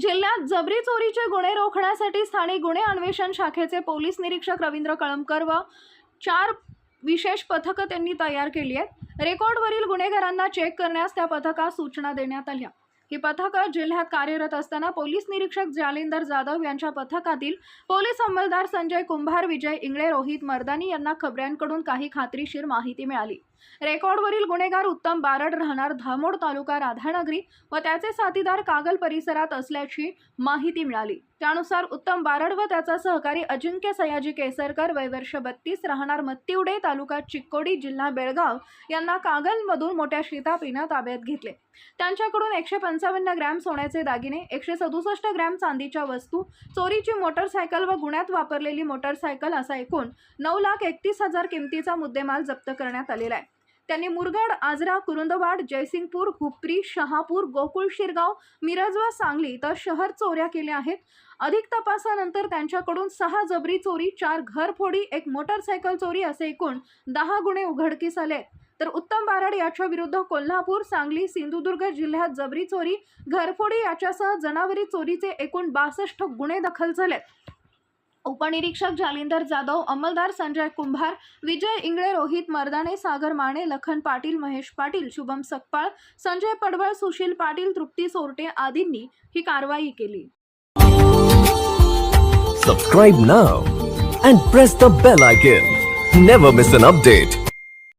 जिल्ह्यात जबरी चोरीचे गुन्हे रोखण्यासाठी स्थानिक गुन्हे अन्वेषण शाखेचे पोलीस निरीक्षक रवींद्र कळमकर व चार विशेष पथकं त्यांनी तयार केली आहेत. रेकॉर्डवरील गुन्हेगारांना चेक करण्यास त्या पथकास सूचना देण्यात आल्या. ही पथकं जिल्ह्यात कार्यरत असताना पोलीस निरीक्षक जालिंदर जाधव यांच्या पथकातील पोलीस अंमलदार संजय कुंभार विजय इंगळे रोहित मर्दानी यांना खबऱ्यांकडून काही खात्रीशीर माहिती मिळाली. रेकॉर्डवरील गुन्हेगार उत्तम बारड राहणार धामोड तालुका राधानगरी व त्याचे साथीदार कागल परिसरात असल्याची माहिती मिळाली. त्यानुसार उत्तम बारड व त्याचा सहकारी अजिंक्य सयाजी केसरकर वयवर्ष बत्तीस राहणार मत्तिवडे तालुका चिक्कोडी जिल्हा बेळगाव यांना कागलमधून मोठ्या शितापीनं ताब्यात घेतले. त्यांच्याकडून एकशे पंचावन्न ग्रॅम सोन्याचे दागिने एकशे सदुसष्ट ग्रॅम चांदीच्या वस्तू चोरीची मोटरसायकल व गुन्ह्यात वापरलेली मोटरसायकल असा एकूण नऊ लाख एकतीस हजार किमतीचा मुद्देमाल जप्त करण्यात आलेला आहे. त्यांनी मुरगड आजरा कुरुंदवाड जयसिंगपूर हुपरी शहापूर गोकुळ शिरगाव मिरज व सांगली तर शहर चोऱ्या केल्या आहेत. अधिक तपासानंतर त्यांच्याकडून सहा जबरी चोरी चार घरफोडी एक मोटरसायकल चोरी असे एकूण दहा गुन्हे उघडकीस आले तर उत्तम बारड याच्या विरुद्ध कोल्हापूर सांगली सिंधुदुर्ग जिल्ह्यात जबरी चोरी घरफोडी याच्यासह जनावरी चोरीचे एकूण बासष्ट गुन्हे दाखल झालेत. उपनिरीक्षक जालिंदर जाधव अंमलदार संजय कुंभार विजय इंगळे रोहित मर्दाने सागर माने लखन पाटील महेश पाटील शुभम सकपाळ संजय पडवळ सुशील पाटील तृप्ती सोरटे आदींनी ही कारवाई केली. Subscribe now and press the bell icon never miss an update